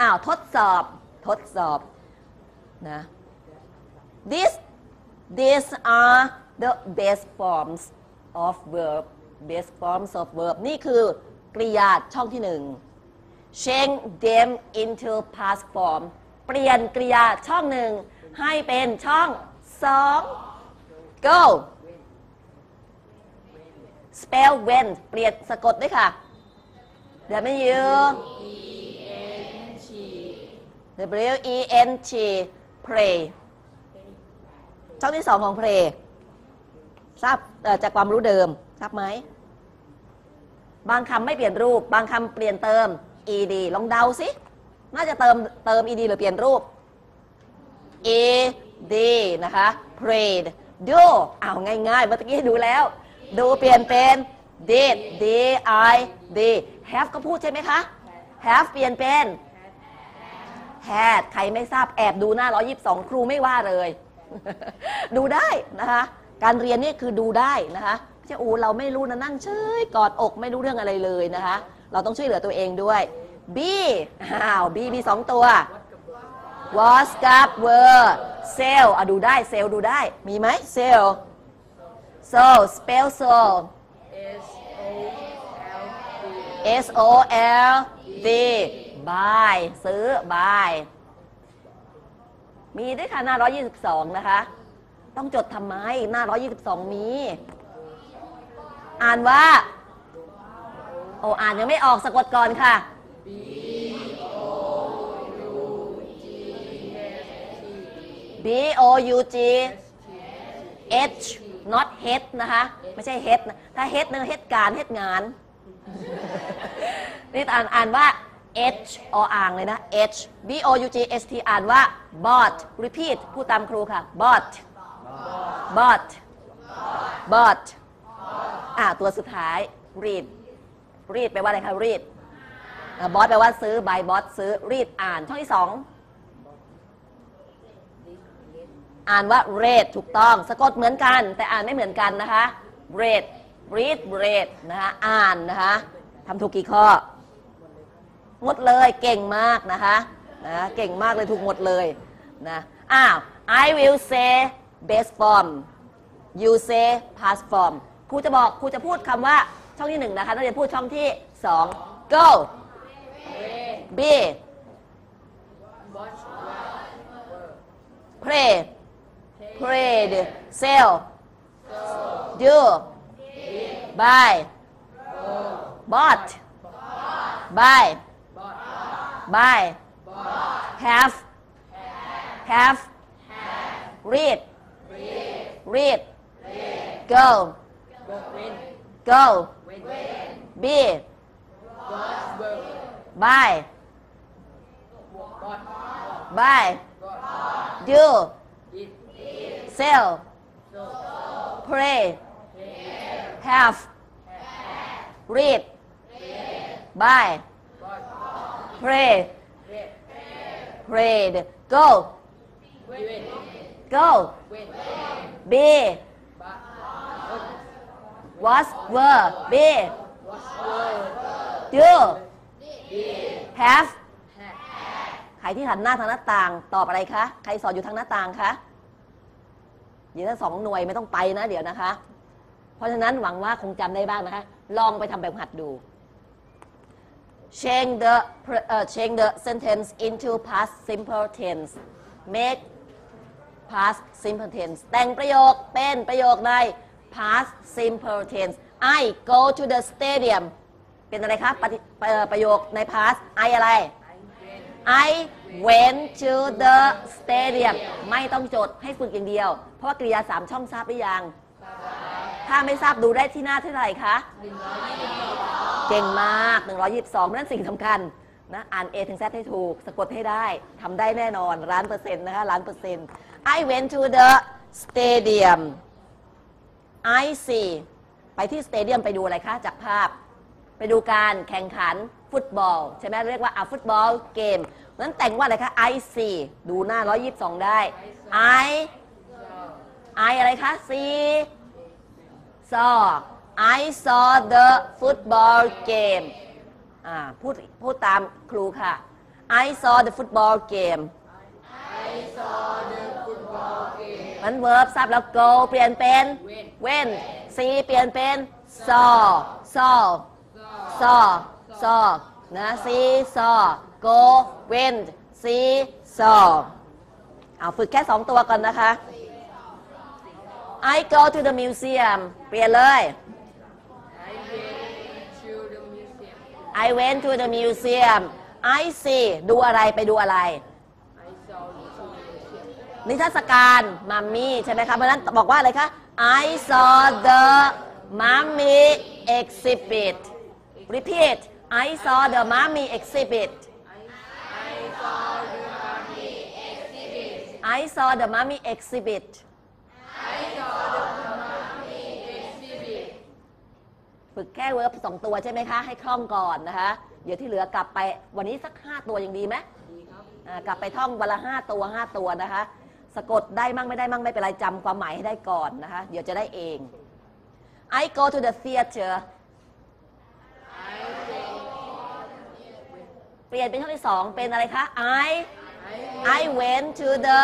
อ้าว ทดสอบ ทดสอบ นะ this these are the base forms of verb base forms of verb นี่คือกริยาช่องที่หนึ่ง change them into past form เปลี่ยนกริยาช่องหนึ่ง ให้เป็นช่องสอง go spell when เปลี่ยนสะกดด้วยค่ะ W W E N T pray ช่องที่สองของ pray ทราบจากความรู้เดิม ทราบไหม บางคำไม่เปลี่ยนรูป บางคำเปลี่ยนเติม ed ลองเดาสิ น่าจะเติมเติม ed หรือเปลี่ยนรูป ed นะคะ prayed do อ้าง่ายๆ เมื่อกี้ดูแล้ว ดูเปลี่ยนเป็น did d i d have ก็พูดใช่ไหมคะ have เปลี่ยนเป็น had ใครไม่ทราบแอบดูหน้า 122 ครูไม่ว่าเลย ดูได้นะคะ การเรียนนี่คือดูได้นะคะไม่ใช่อูเราไม่รู้นะนั่งเฉยกอดอกไม่รู้เรื่องอะไรเลยนะคะ เราต้องช่วยเหลือตัวเองด้วย B อ้าว B มีสองตัว was กับ were sell อะดูได้ เซลดูได้ มีไหม sell so spell so S S O L D buy ซื้อ buy มีด้วยค่ะหน้า 122 นะคะ ต้องจดทำไม หน้า 122 มี อ่านว่า โอ้อ่านยังไม่ออกสะกดก่อนค่ะ B O U G H not head นะคะ ไม่ใช่ head ถ้า head นึง head การ head งาน นี่อ่านอ่านว่า H ออ่างเลยนะ H B O U G S T อ่านว่า bought repeat พูดตามครูค่ะ bought bought bought อ่าตัวสุดท้าย read read แปลว่าอะไรคะ read บอสแปลว่าซื้อ by boss ซื้อ read อ่านช่องที่สองอ่านว่า read ถูกต้อง สะกดเหมือนกัน แต่อ่านไม่เหมือนกันนะคะ read read read นะคะอ่านนะคะทำถูกกี่ข้อ หมดเลยเก่งมากนะคะนะเก่งมากเลยถูกหมดเลยนะอ้าว I will say best form you say past form ครูจะบอกครูจะพูดคำว่าช่องที่หนึ่งนะคะนักเรียนพูดช่องที่สอง go B pray prayed sell do buy bought buy buy have. Have. Read. Read. Go. Go. Be. Buy buy do. Sell. Pray. Have. Read. Buy pray prayed go go be was were be do have ใครที่หันหน้าทางหน้าต่างตอบอะไรคะ ใครสอนอยู่ทางหน้าต่างคะเดี๋ยวถ้าสองหน่วยไม่ต้องไปนะเดี๋ยวนะคะ เพราะฉะนั้นหวังว่าคงจำได้บ้างนะคะ ลองไปทำแบบหัดดู change the pre- เอ่อ change the sentence into past simple tense make past simple tense แต่งประโยคเป็นประโยคใน past simple tense I go to the stadium เป็นอะไรคะปฏิเอ่อประโยคใน past I อะไร I went to the stadium ไม่ต้องจดให้ฝึกอย่างเดียว เพราะว่ากริยาสามช่องทราบหรือยัง ถ้าไม่ทราบดูได้ที่หน้าเท่าไหร่คะเก่งมาก 122นั่นสิ่งสำคัญนะอ่าน A ถึง Z ให้ถูก สะกดให้ได้ทำได้แน่นอนล้านเปอร์เซ็นต์นะคะล้านเปอร์เซ็นต์ I went to the stadium I see ไปที่สเตเดียมไปดูอะไรคะจากภาพ ไปดูการแข่งขันฟุตบอล ใช่ไหมเรียกว่าอะฟุตบอลเกมนั้นแต่งว่าอะไรคะ I see ดูหน้า 122 ได้ I I อะไรคะ see saw I saw the football game อ่าพูดพูดตามครูค่ะ I saw the football game I saw the football game มัน verb ทราบแล้ว go เปลี่ยนเป็น went see เปลี่ยนเป็น saw saw saw saw นะ see saw go went see saw เอาฝึกแค่สองตัวก่อนนะคะ I go to the museum เปลี่ยนเลย I went to the museum I see ดูอะไรไปดูอะไร นิทรรศการมัมมี่ใช่ไหมคะ เพราะฉะนั้นบอกว่าอะไรคะ I saw the mummy exhibit repeat I saw the mummy exhibit I saw the mummy exhibit ฝึกแค่เวิร์บสองตัวใช่ไหมคะ ให้คล่องก่อนนะคะ เดี๋ยวที่เหลือกลับไปวันนี้สักห้าตัวยังดีไหมอ่ากลับไปท่องวันละห้าตัวห้าตัวนะคะ สะกดได้มั่งไม่ได้มั่งไม่เป็นไรจำความหมายให้ได้ก่อนนะคะ เดี๋ยวจะได้เอง I go to the theater เปลี่ยนเป็นช่องที่สองเป็นอะไรคะ I I went to the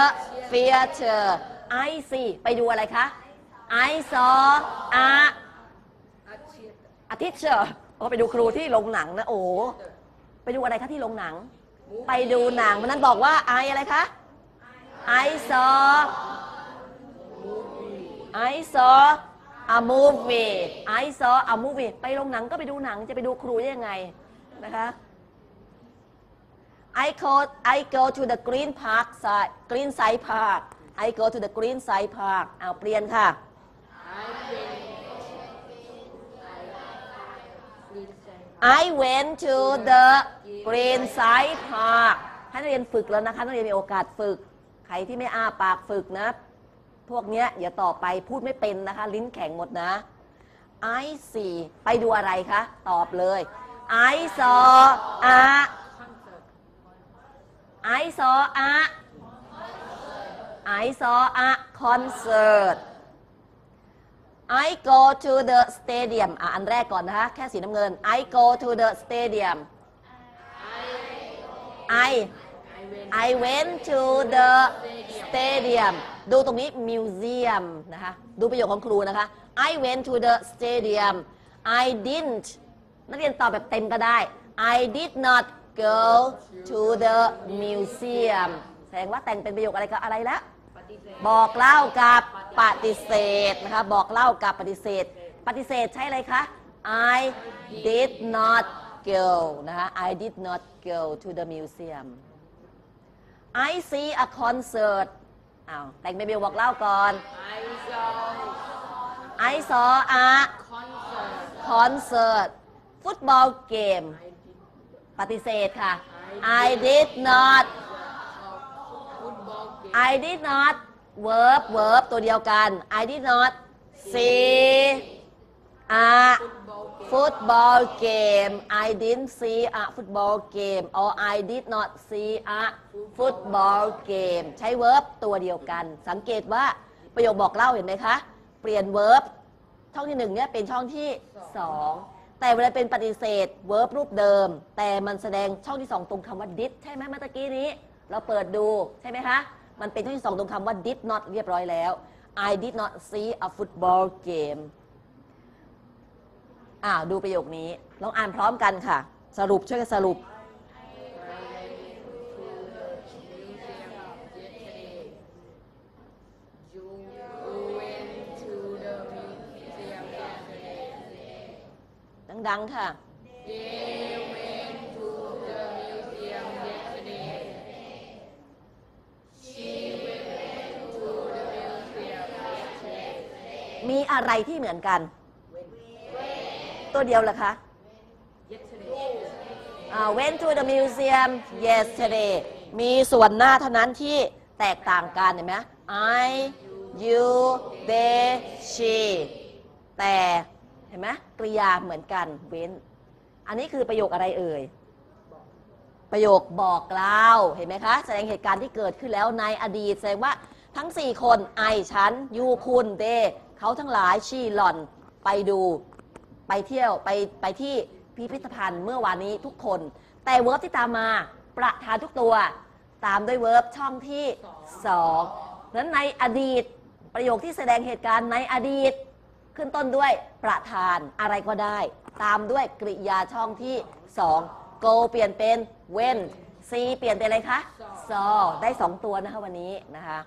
theater I see ไปดูอะไรคะ I saw a a teacher โอ้ไปดูครูที่โรงหนังนะโอ้ไปดูอะไรคะที่โรงหนัง ไปดูหนังวันนั้นบอกว่า I อะไรคะ I saw I saw a movie I saw a movie ไปโรงหนังก็ไปดูหนังจะไปดูครูได้ยังไงนะคะ I go I go to the green park side green side park I go to the green side park เอาเปลี่ยนค่ะ I went to the green side park ให้นักเรียนฝึกแล้วนะคะนักเรียนมีโอกาสฝึก ใครที่ไม่อ้าปากฝึกนะ พวกเนี้ยอย่าต่อไปพูดไม่เป็นนะคะ ลิ้นแข็งหมดนะ I see ไปดูอะไรคะ ตอบเลย I saw a I saw a I saw a concert I go to the stadium อะอันแรกก่อนนะคะ แค่สีน้ำเงิน I go to the stadium I I went to the stadium ดูตรงนี้ museum นะคะ ดูประโยคของครูนะคะ I went to the stadium I didn't นักเรียนตอบแบบเต็มก็ได้ I did not go to the museum แสดงว่าแต่งเป็นประโยคอะไรกับอะไรแล้ว บอกเล่ากับปฏิเสธนะคะบอกเล่ากับปฏิเสธ ปฏิเสธใช่เลยคะ I did not go นะคะ I did not go to the museum I see a concert อ้าวแต่งเป็นประโยคบอกเล่าก่อน I saw I saw a concert football game ปฏิเสธค่ะ I did not I did not verb verb ตัวเดียวกัน I did not see a football game I didn't see a football game or I did not see a football game ใช้ verb ตัวเดียวกัน สังเกตว่าประโยคบอกเล่าเห็นไหมคะ เปลี่ยน verb ช่องที่หนึ่งเนี่ยเป็นช่องที่สองแต่เวลาเป็นปฏิเสธ verb รูปเดิม แต่มันแสดงช่องที่สองตรงคำว่า did ใช่ไหมเมื่อกี้นี้ เราเปิดดูใช่ไหมคะ มันเป็นช่องที่สองตรงคำว่า did not เรียบร้อยแล้ว I did not see a football game อ่าดูประโยคนี้ลองอ่านพร้อมกันค่ะ สรุปช่วยกันสรุป ดังๆค่ะมี อะไรที่เหมือนกัน ตัวเดียวเหรอคะ went to the museum yesterday มีส่วนหน้าเท่านั้นที่แตกต่างกันเห็นไหม I you they she แต่เห็นไหมกริยาเหมือนกันเว้น อันนี้คือประโยคอะไรเอ่ย ประโยคบอกเล่าเห็นไหมคะ แสดงเหตุการณ์ที่เกิดขึ้นแล้วในอดีต แสดงว่าทั้ง 4 คนไอฉันยูคุณเด เขาทั้งหลายชีหล่อนไปดูไปเที่ยวไปไปที่พิพิธภัณฑ์เมื่อวานนี้ทุกคน แต่เวิร์บที่ตามมาประธานทุกตัว ตามด้วย verb ช่องที่2นั้นในอดีตประโยคที่แสดงเหตุการณ์ในอดีต ขึ้นต้นด้วยประธานอะไรก็ได้ ตามด้วยกริยาช่องที่2 go เปลี่ยนเป็น when c เปลี่ยนเป็นอะไรคะ saw ได้2ตัวนะคะวันนี้นะคะ